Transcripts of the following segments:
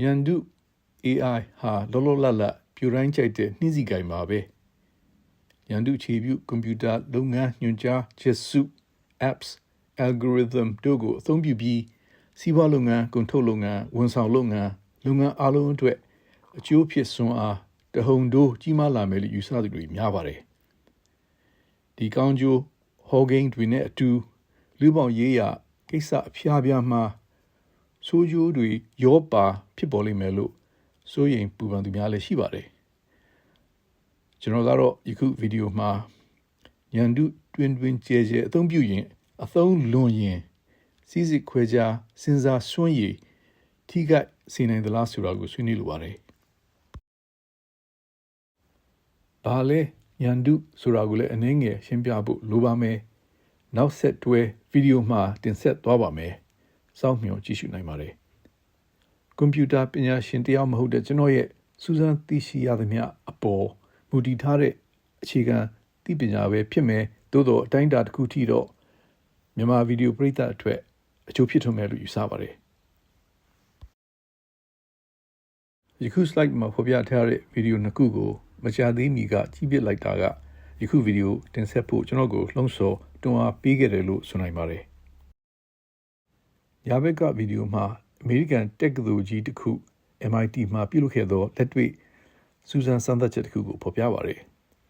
Aristotle ကဉာဏ်တု AI ဟာလောလောလတ်လတ်ပြူတိုင်းကြိုက်တဲ့နှင်းစီကိုင်ပါပဲဉာဏ်တုခြေပြုကွန်ပျူတာလုပ်ငန်းညွှန်ကြားချက်စု apps algorithm တို့ကိုအသုံးပြုပြီးစီးပွားလုပ်ငန်းကုန်ထုတ်လုပ်ငန်းဝန်ဆောင်လုပ်ငန်းလုပ်ငန်းအလုံးအတွက်အကျိုးဖြစ်စွမ်းအားတဟုန်တိုးကြီးမားလာမယ်လို့ယူဆသူတွေများပါတယ်ဒီကောင်းကျိုးဟောဂိန်းတွေနဲ့အတူလူပေါင်းရေးရကိစ္စအဖျားပြားမှာ ဆိုးကျိုးတွေရောပါဖြစ်ပေါ်လိမ့်မယ်လို့စိုးရိမ်ပူပန်သူများလည်းရှိပါတယ်ကျွန်တော်ကတော့ယခုဗီဒီယိုမှာညန်တုတွင်တွင်ကြဲကြဲအသုံးပြုရင်အသုံးလွန်ရင်စီးစစ်ခွဲခြားစဉ်းစားစွန့်ရည်ထိခိုက်စေနိုင်သလားဆိုတာကိုဆွေးနွေးလိုပါတယ်။ဘာလဲညန်တုဆိုတာကိုလည်းအနည်းငယ်ရှင်းပြဖို့လိုပါမယ်။နောက်ဆက်တွဲဗီဒီယိုမှာတင်ဆက်သွားပါမယ်။ စောင့်မျှော်ကြည့်ရှုနိုင်ပါတယ်။ကွန်ပျူတာပညာရှင်တယောက်မဟုတ်တဲ့ကျွန်တော်ရဲ့စူးစမ်းသိရှိရသမျှအပေါ်မူတည်ထားတဲ့အခြေခံသိပညာပဲဖြစ်မယ်။သို့တော့အတိုင်းအတာတစ်ခုထိတော့မြန်မာဗီဒီယိုပရိသတ်အတွက်အကျိုးဖြစ်ထွန်းမယ်လို့ယူဆပါတယ်ယခု slide မှာဖော်ပြထားတဲ့ဗီဒီယိုနှစ်ခုကိုမကြာသေးမီကကြီးပစ်လိုက်တာကယခုဗီဒီယိုတင်ဆက်ဖို့ကျွန်တော်ကိုလှုံ့ဆော်တွန်းအားပေးခဲ့တယ်လို့ဆိုနိုင်ပါတယ်။ ရာဘက်ကဗီဒီယိုမှာအမေရိကန်တက္ကသိုလ်ကြီးတစ်ခု MIT မှာပြုလုပ်ခဲ့သောလက်တွေ့စူးစမ်းစမ်းသပ်ချက်တစ်ခုကိုဖော်ပြပါရယ်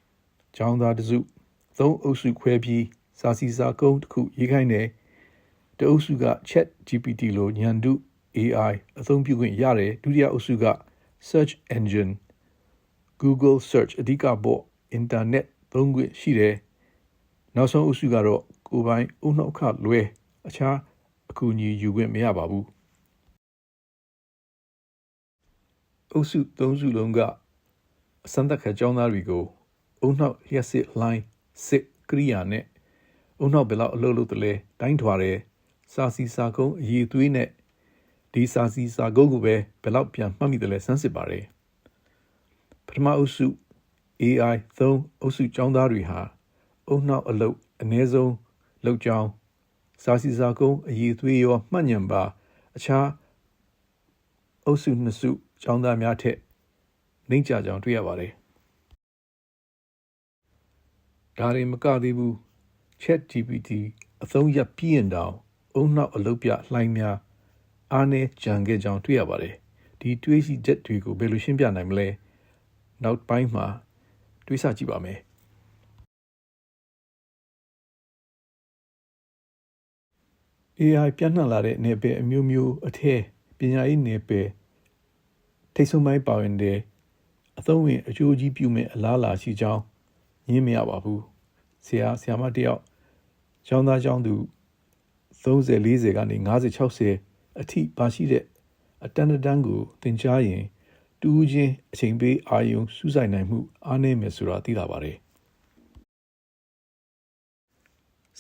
။ကျောင်းသားတစုသုံးအုပ်စုခွဲပြီးစာစီစာကုန်းတစ်ခုရေးခိုင်းတယ်တအုပ်စုက Chat GPT လိုညံတု AI အသုံးပြုခွင့်ရတယ်ဒုတိယအုပ်စုက Search Engine Google Search အဓိကပေါ့ Internet သုံးခွင့်ရှိတယ်နောက်ဆုံးအုပ်စုကတော့ကိုယ်ပိုင်အုံနှောက်ခလွဲအခြား အကူအညီယူခွင့်မရပါဘူးအုပ်စုသုံးစုလုံးကအစမ်းသက်ခကျောင်းသားတွေကိုအုံနှောက်လျှက်စစ်လိုင်းစစ်ကရိယာနဲ့အုံနှောက်ဘယ်လောက်အလုပ်လုပ်တယ်လဲတိုင်းထွာတယ်စာစီစာကုန်းအရေးသွေးနဲ့ဒီစာစီစာကုန်းကိုပဲဘယ်လောက်ပြန်မှတ်မိတယ်လဲစမ်းစစ်ပါတယ်ပထမအုပ်စု AI သုံးအုပ်စုကျောင်းသားတွေဟာအုံနောက်အလုပ်အ ਨੇ ဆုံးလောက်ကြောင်း စာစီစာကုန်းအရေးသွေးရောမှတ်ညံပါအခြားအုပ်စုနှစ်စုကျောင်းသားများထက်နှိမ့်ကြကြောင်းတွေ့ရပါတယ်ဒါရင်မကသေးဘူး Chat GPT အသုံးရပြည့်ရင်တောင်အုံနောက်အလုပ်ပြလှိုင်းများအားနည်းကြံခဲ့ကြောင်းတွေ့ရပါတယ်ဒီတွေးရှိချက်တွေကိုဘယ်လိုရှင်းပြနိုင်မလဲနောက်ပိုင်းမှာတွေးဆကြည့်ပါမယ် AI ပြန့်နှံ့လာတဲ့နယ်ပယ်အမျိုးမျိုးအထက်ပညာရေးနယ်ပယ်ထိတ်ဆုံးပိုင်းပါဝင်တဲ့အသုံးဝင်အကျိုးကြီးပြုမဲ့အလားအလာရှိကြောင်းညင်းမရပါဘူးဆရာဆရာမတယောက်ကျောင်းသားကျောင်းသူ30 40ကနေ50 60အထိပါရှိတဲ့အတန်းတန်းကိုသင်ကြားရင်တူးချင်းအချိန်ပေးအာယုံစူးစိုက်နိုင်မှုအားနည်းမယ်ဆိုတာသိလာပါတယ်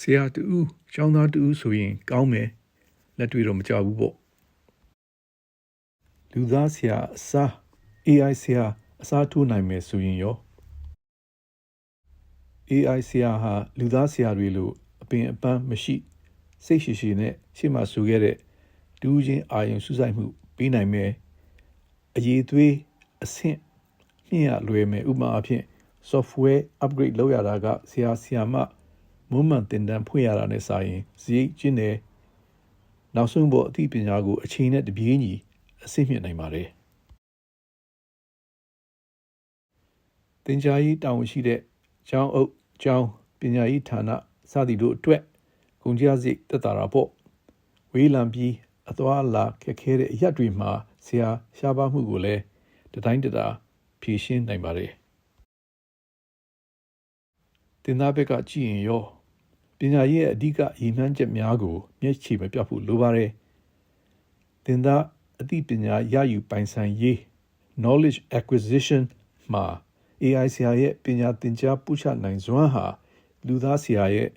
ဆရာတူးကျောင်းသားတူးဆိုရင်ကောင်းမယ်လက်တွေ့တော့မကြဘူးပေါ့လူသားဆရာအစား AI ဆရာအစားထိုးနိုင်မယ်ဆိုရင်ရော AI ဆရာဟာလူသားဆရာတွေလိုအပင်အပန်းမရှိ စိတ်ရှိရှိနဲ့ရှေ့မှာဆိုခဲ့တဲ့ဒူးချင်းအာယုံစူးစိုက်မှုပေးနိုင်မယ်အရေးသွေးအဆင့်မြင့်ရလွယ်မယ်ဥပမာအဖြစ် software upgrade လုပ်ရတာကဆရာဆရာမ မွမ်းမံတင်တန်းဖွင့်ရတာနဲ့စာရင်စရိတ်ကျင်းတယ်နောက်ဆုံးပေါ်အသိပညာကိုအချိန်နဲ့တပြေးညီအဆင့်မြင့်နိုင်ပါတယ်သင်ကြားရေးတာဝန်ရှိတဲ့ကျောင်းအုပ်ကျောင်းပညာရေးဌာနစသည်တို့အတွက်ကုန်ကြစိတ်တက်တာတာပေါ့ဝေးလံပြီးအသွားလာခက်ခဲတဲ့အရက်တွေမှာဆရာရှားပါမှုကိုလည်းတတိုင်းတတာဖြေရှင်းနိုင်ပါတယ်တင်သားဘက်ကကြည့်ရင်ရော ပညာရေးရဲ့အဓိကအရေးနှမ်းချက်များကို မျက်ခြေမပြတ်ဖို့လိုပါတယ်တင်သားအသိပညာရယူပိုင်ဆိုင်ရေး knowledge acquisition မှာ AI ဆရာရဲ့ပညာသင်ကြားပို့ချနိုင်စွမ်းဟာလူသားဆရာရဲ့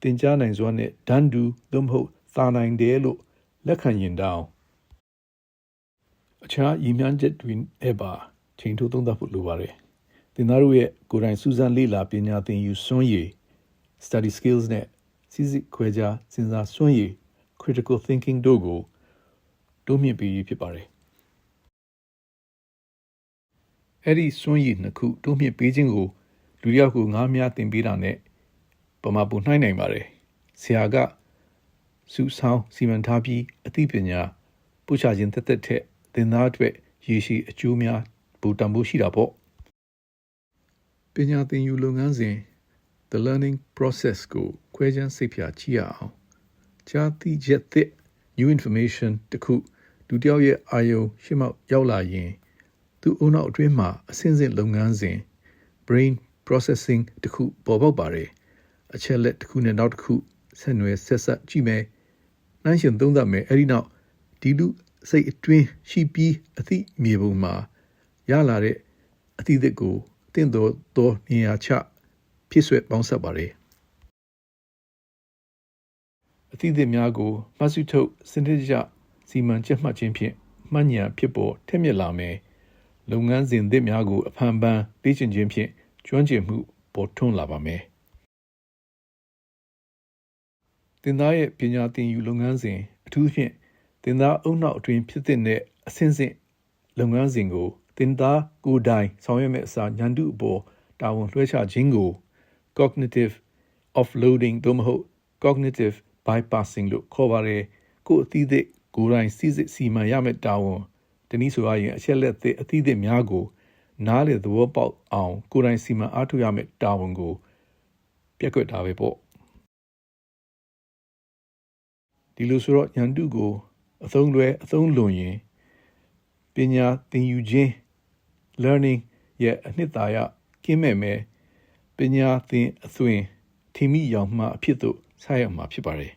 သင်ကြားနိုင်စွမ်းနဲ့ဒန်းတူသို့မဟုတ်သာနိုင်တယ်လို့လက်ခံရင်တောင်းအခြားရည်မှန်းချက်တွေနဲ့ပါချိန်ထိုးသုံးသပ်ဖို့လိုပါတယ်သင်သားတို့ရဲ့ကိုယ်တိုင်စူးစမ်းလေ့လာပညာသင်ယူစွမ်းရည် study skills နဲ့စီစစ်ခွဲခြားစဉ်းစားစွမ်းရည် critical thinking တို့ကိုတတိုးမြင့်ပေးရေးဖြစ်ပါတယ်အဲ့ဒီစွန့်ရည်နှစ်ခုတိုးမြင့်ပေးခြင်းကိုလူတစ်ယောက်ကိုငားများတင်ပေးတာနဲ့ပမာပူနှိုင်းနိုင်ပါတယ်ဆရာကစုဆောင်စီမံထားပြီးအသိပညာပို့ချခြင်းတက်တက်ထက်သင်သားအတွက်ရည်ရှိအကျိုးများဘူတံဖို့ရှိတာပေါ့ပညာသင်ယူလုပ်ငန်းစဉ် the learning process ကိုခွဲခြမ်းစိတ်ဖြာကြည့်ရအောင်ကြားသိချက်သစ် new information တခုဒုတိယရဲ့အာယုံရှေ့မောက်ရောက်လာရင်သူ့အုံနောက်အတွင်းမှာအဆင့်ဆင့်လုပ်ငန်းစဉ် brain processing တခုပေါ်ပေါက်ပါတယ်အချက်လက်တစ်ခုနဲ့နောက်တစ်ခုဆက်နွယ်ဆက်ဆက်ကြည့်မယ်နှိုင်းရှင်သုံးသပ်မယ်အဲ့ဒီနောက်ဒီလူစိတ်အတွင်းရှိပြီးအသိမြေပုံမှာရလာတဲ့အသည့်အကိုတင့်တော်သောနေရာချ ဖြစ်ဆွဲပေါင်းဆက်ပါတယ်အသည့်အများကိုမှတ်စုထုတ်စနစ်တကျစီမံချက်မှတ်ခြင်းဖြင့်မှတ်ဉာဏ်ဖြစ်ပေါ်ထက်မြက်လာမယ်လုပ်ငန်းစဉ်သစ်များကိုအဖန်ပန်းလေ့ကျင့်ခြင်းဖြင့်ကျွမ်းကျင်မှုပေါ်ထွန်းလာပါမယ်တင်သားရဲ့ပညာသင်ယူလုပ်ငန်းစဉ်အထူးဖြင့်တင်သားအုံနောက်အတွင်းဖြစ်တဲ့အဆင့်ဆင့်လုပ်ငန်းစဉ်ကိုတင်သားကိုယ်တိုင်ဆောင်ရွက်မဲ့အစားညံတုအပေါ်တာဝန်လွှဲချခြင်းကို cognitive offloading သို့မဟုတ် cognitive bypassing လို့ခေါ်ပါတယ်ကိုယ်အသီးသည့်ကိုယ်တိုင်စီစစ်စီမံရမယ့်တာဝန်တနည်းဆိုရရင်အချက်လက်သစ်အသီးသစ်များကို နားလေသဘောပေါက်အောင်ကိုယ်တိုင်စီမံအားထုတ်ရမယ့်တာဝန်ကိုပြက်ကွက်တာပဲပေါ့ဒီလိုဆိုတော့ညံတုကိုအသုံးလွဲအသုံးလွန်ရင်ပညာသင်ယူခြင်း learning ရဲ့အနှစ်သာရကင်းမဲ့မဲ့ ပညာသင်အသွင်ထိမိရောင်မှအဖြစ်သို့ဆက်ရောက်မှာဖြစ်ပါတယ်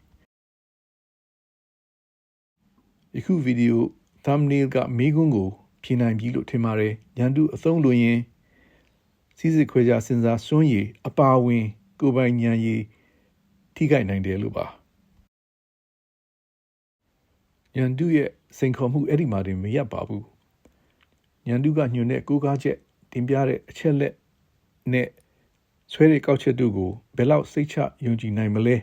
ယခုဗီဒီယို thumbnail ကမိကုန်းကိုဖြေနိုင်ပြီလို့ထင်ပါတယ်ညံတုအသုံးလွန်ရင်စီစစ်ခွဲခြားစဉ်းစားစွန့်ရည်အပါဝင် ကိုယ်ပိုင်ဉာဏ်ရည်ထိခိုက်နိုင်တယ်လို့ပါညံတုရဲ့စိန်ခေါ်မှုအဲ့ဒီမှာတင်မရပ်ပါဘူးညံတုကညွန်တဲ့ကိုးကားချက်တင်ပြတဲ့အချက်လက်နဲ့ ဆွဲတဲ့ကောက်ချက်တို့ကိုဘယ်လောက်စိတ်ချယုံကြည်နိုင်မလဲ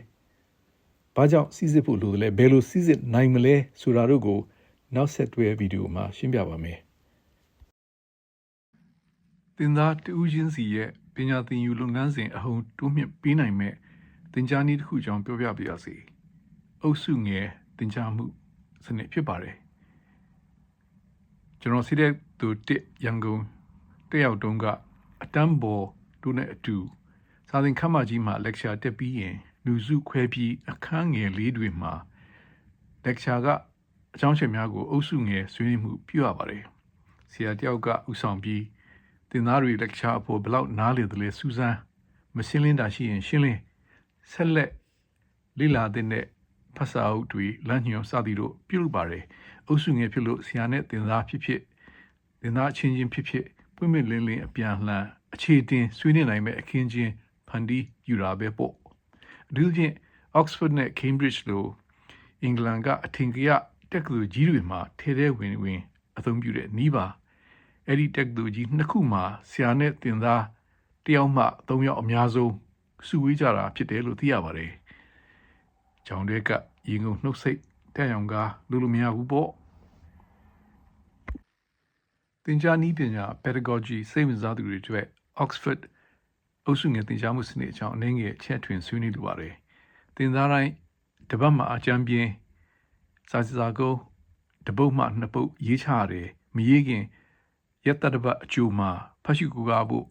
ဘာကြောင့်စီစစ်ဖို့လိုတယ်လဲဘယ်လိုစီစစ်နိုင်မလဲဆိုတာတို့ကိုနောက်ဆက်တွဲဗီဒီယိုမှာရှင်းပြပါမယ်တင်သားတူးချင်းစီရဲ့ပညာသင်ယူလုပ်ငန်းစဉ်အဟုန်တိုးမြင့်ပေးနိုင်မဲ့သင်ကြားနည်းတစ်ခုကြောင့်ပြောပြပါရစေအုပ်စုငယ်သင်ကြားမှုစနစ်ဖြစ်ပါတယ်ကျွန်တော်စီတဲ့သူတစ်ရန်ကုန်တက်ရောက်တုန်းကအတန်းပေါ်တို့နဲ့အတူ စာသင်ခန်းမကြီးမှာ lecture တက်ပြီးရင် လူစုခွဲပြီးအခန်းငယ်လေးတွေမှာ lecture ကအကြောင်းချက်များကိုအုပ်စုငယ်ဆွေးနွေးမှုပြုရပါတယ်ဆရာတယောက်ကဥဆောင်ပြီးသင်သားတွေ lecture အပေါ်ဘလောက်နားလေတယ်လဲစူးစမ်းမရှင်းလင်းတာရှိရင်ရှင်းလင်းဆက်လက်လေ့လာတဲ့ဖတ်စာအုပ်တွေလမ်းညွှန်စသည်တို့ပြုလုပ်ပါတယ်အုပ်စုငယ်ဖြစ်လို့ဆရာနဲ့သင်သားဖြစ်ဖြစ်သင်သားအချင်းချင်းဖြစ်ဖြစ်ပွင့်ပွင့်လင်းလင်းအပြန်လှန်အခြေတင်ဆွေးနွေးနိုင်မဲ့အခင်းချင်း ဖန်တီးယူတာပဲပေါ့အထူးဖြင့် Oxford နဲ့ Cambridge လိုအင်္ဂလန်ကအထင်ကရတက္ကသိုလ်ကြီးတွေမှာထဲထဲဝင်ဝင်အသုံးပြုတဲ့နီးပါအဲ့ဒီတက္ကသိုလ်ကြီးနှစ်ခုမှာဆရာနဲ့သင်သားတယောက်မှသုံးယောက်အများဆုံးစုဝေးကြတာဖြစ်တယ်လို့သိရပါတယ်။ကြောင်တွေကရေငုံနှုတ်ဆိတ်တက်ရောင်ကားလူလိုမရဘူးပေါ့။သင်ကြားနည်းပညာ pedagogy စိတ်ဝင်စားသူတွေအတွက် Oxford အုပ်စုငယ်သင်ကြားမှုစနစ်အကြောင်းအနည်းငယ်ချက်ထွင်ဆွေးနွေးလိုပါတယ်။သင်သားတိုင်းတပတ်မှာအကြံပြင်းစာစစာကုန်းတပုတ်မှနှစ်ပုတ်ရေးချရတယ်မရေးခင်ရက်တတပတ်အကျိုးမှာဖတ်ရှုကူကားဖို့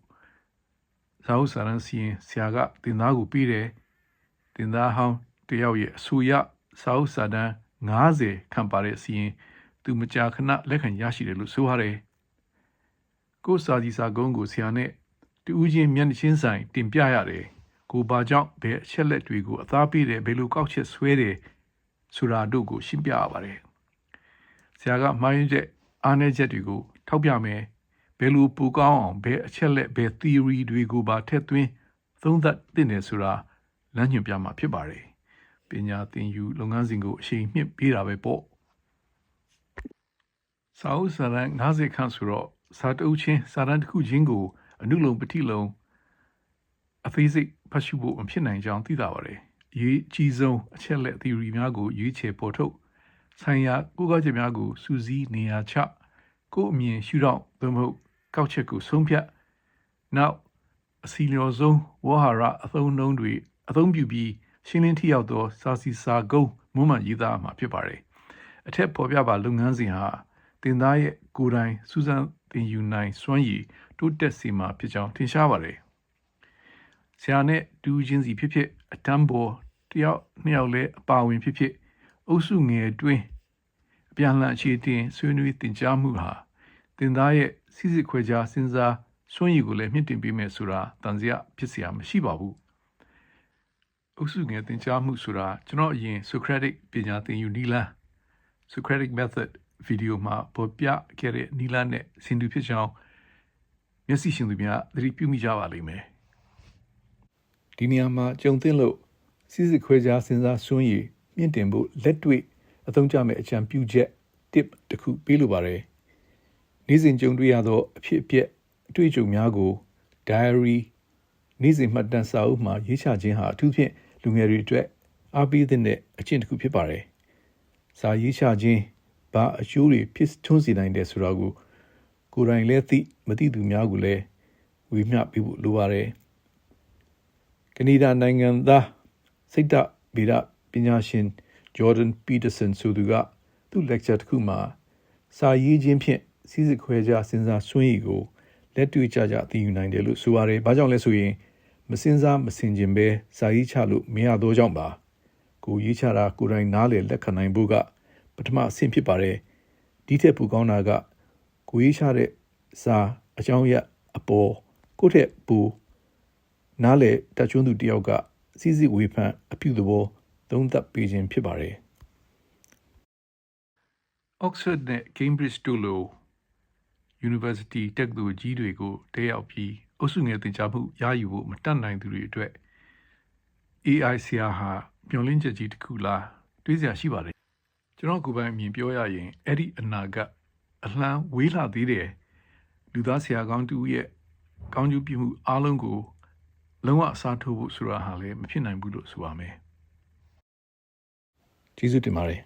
ဇာဟုစာရန်စီရင်ဆရာကတင်သားကိုပြီးတယ်တင်သားဟောင်းတယောက်ရဲ့အဆူရဇာဟုစာတန်း90ခံပါတဲ့စီရင်သူမကြာခဏလက်ခံရရှိတယ်လို့ဆိုရတယ်ကိုစာကြီးစာကုန်းကိုဆရာနဲ့ တူးချင်းမျက်နှာချင်းဆိုင်တင်ပြရတယ်ကိုဘာကြောင့်ဘယ်အချက်လက်တွေကိုအသားပေးတယ်ဘယ်လိုကောက်ချက်ဆွဲတယ်ဆိုတာတို့ကိုရှင်းပြရပါတယ်ဆရာကမှားယွင်းချက်အားနည်းချက်တွေကိုထောက်ပြမယ်ဘယ်လိုပူကောင်းအောင်ဘယ်အချက်လက်ဘယ် theory တွေကိုပါထည့်သွင်းသုံးသပ်သင့်တယ်ဆိုတာလမ်းညွှန်ပြမှာဖြစ်ပါတယ်ပညာသင်ယူလုပ်ငန်းစဉ်ကိုအရှိန်မြင့်ပေးတာပဲပေါ့စာအုပ်စာတမ်း90ခန့်ဆိုတော့စာတအုပ်ချင်းစာတမ်းတစ်ခုချင်းကို အနုလုံပတိလုံအသေးစိတ်ဖတ်ရှုဖို့မဖြစ်နိုင်ကြောင်းသိတာပါတယ်ရေးအကြီးဆုံးအချက်လက် theory များကိုရွေးချယ်ပေါ်ထုတ်ဆိုင်ရာကိုယ်ကားချက်များကိုစူးစီးနေရာချကိုယ့်အမြင်ရှုထောင့်သို့မဟုတ်ကောက်ချက်ကိုဆုံးဖြတ်နောက်အစီလျော်ဆုံးဝါဟာရအသုံးအနှုန်းတွေအသုံးပြုပြီးရှင်းလင်းထိရောက်သောစာစီစာကုန်းမွမ်းမံရေးသားမှာဖြစ်ပါတယ်အထက်ပေါ်ပြပါလုပ်ငန်းစဉ်ဟာတင်သားရဲ့ကိုယ်တိုင်စူးစမ်းသင်ယူနိုင်စွမ်းရည် တိုးတက်စေမှာဖြစ်ကြောင်းထင်ရှားပါတယ်။ဆရာနဲ့တူချင်းစီဖြစ်ဖြစ်အတန်းပေါ်တယောက်နှစ်ယောက်လဲအပါဝင်ဖြစ်ဖြစ်အုပ်စုငယ်အတွင်းအပြန်လှန်အခြေတင်ဆွေးနွေးတင်ကြားမှုဟာတင်သားရဲ့စီစစ်ခွဲခြားစဉ်းစားစွန့်ရည်ကိုလည်းမြင့်တင်ပေးမယ်ဆိုတာတန်စရာဖြစ်စရာမရှိပါဘူး။အုပ်စုငယ်တင်ကြားမှုဆိုတာကျွန်တော်အရင် Socratic ပညာသင်ယူနည်းလမ်း Socratic method ဗီဒီယိုမှာပေါ်ပြခဲ့တဲ့နည်းလမ်းနဲ့ဆင်တူဖြစ်ကြောင်း မျက်စိရှင်သူများသတိပြုမိကြပါလိမ့်မယ်ဒီနေရာမှာကြုံသင့်လို့စီစစ်ခွဲခြားစဉ်းစားစွမ်းရည်မြင့်တင်ဖို့လက်တွေ့အသုံးကျမဲ့အကြံပြုချက် tip တစ်ခုပေးလိုပါတယ်နေ့စဉ်ကြုံတွေ့ရသောအဖြစ်အပျက်အတွေ့အကြုံများကို diary နေ့စဉ်မှတ်တမ်းစာအုပ်မှာရေးချခြင်းဟာအထူးဖြင့်လူငယ်တွေအတွက်အားပေးတဲ့အကျင့်တစ်ခုဖြစ်ပါတယ်။စာရေးချခြင်းဘာအကျိုးတွေဖြစ်ထွန်းစေနိုင်တယ်ဆိုတာကို ကိုယ်တိုင်လည်းသိမသိသူများကိုလည်းဝေမျှပေးဖို့လိုပါတယ်။ကနေဒါနိုင်ငံသားစိတ်ဓာတ်ဗေဒပညာရှင် Jordan Peterson ဆိုသူကသူ့ lecture တစ်ခုမှာစာရေးခြင်းဖြင့်စီးစစ်ခွဲခြားစဉ်းစားစွမ်းရည်ကိုလက်တွေ့ကြကြသိယူနိုင်တယ်လို့ဆိုပါတယ်။ဘာကြောင့်လဲဆိုရင်မစင်စားမစင်ကျင်ပဲစာရေးချလို့မရတော့ကြောင့်ပါ။ကိုရေးချတာကိုယ်တိုင်နားလေလက်ခံနိုင်ဖို့ကပထမအဆင့်ဖြစ်ပါတယ်။ဒီထက်ပိုကောင်းတာက ကိုရေးချတဲ့စာအကြောင်းရအပေါ်ကိုယ့်ထက်ပိုနားလေတချွန်းသူတယောက်ကစီးစီဝေဖန်အပြုသဘောသုံးသပ်ပေးခြင်းဖြစ်ပါတယ်။ Oxford နဲ့ Cambridge တို့လို University တက္ကသိုလ်ကြီးတွေကိုတက်ရောက်ပြီးအုပ်စုငယ်သင်ကြားမှုရယူဖို့မတတ်နိုင်သူတွေအတွက် AI ဆရာဟာမျှော်လင့်ချက်ကြီးတစ်ခုလားတွေးစရာရှိပါတယ်ကျွန်တော်ကိုယ်ပိုင်အမြင်ပြောရရင်အဲ့ဒီအနာက အလှမ်းဝေးလာသေးတယ်လူသားဆရာကောင်းတူရဲ့ကောင်းကျိုးပြုမှုအားလုံးကိုလုံးဝအစားထိုးဖို့ဆိုတာဟာလည်းမဖြစ်နိုင်ဘူးလို့ဆိုပါမယ်ကျေးဇူးတင်ပါတယ်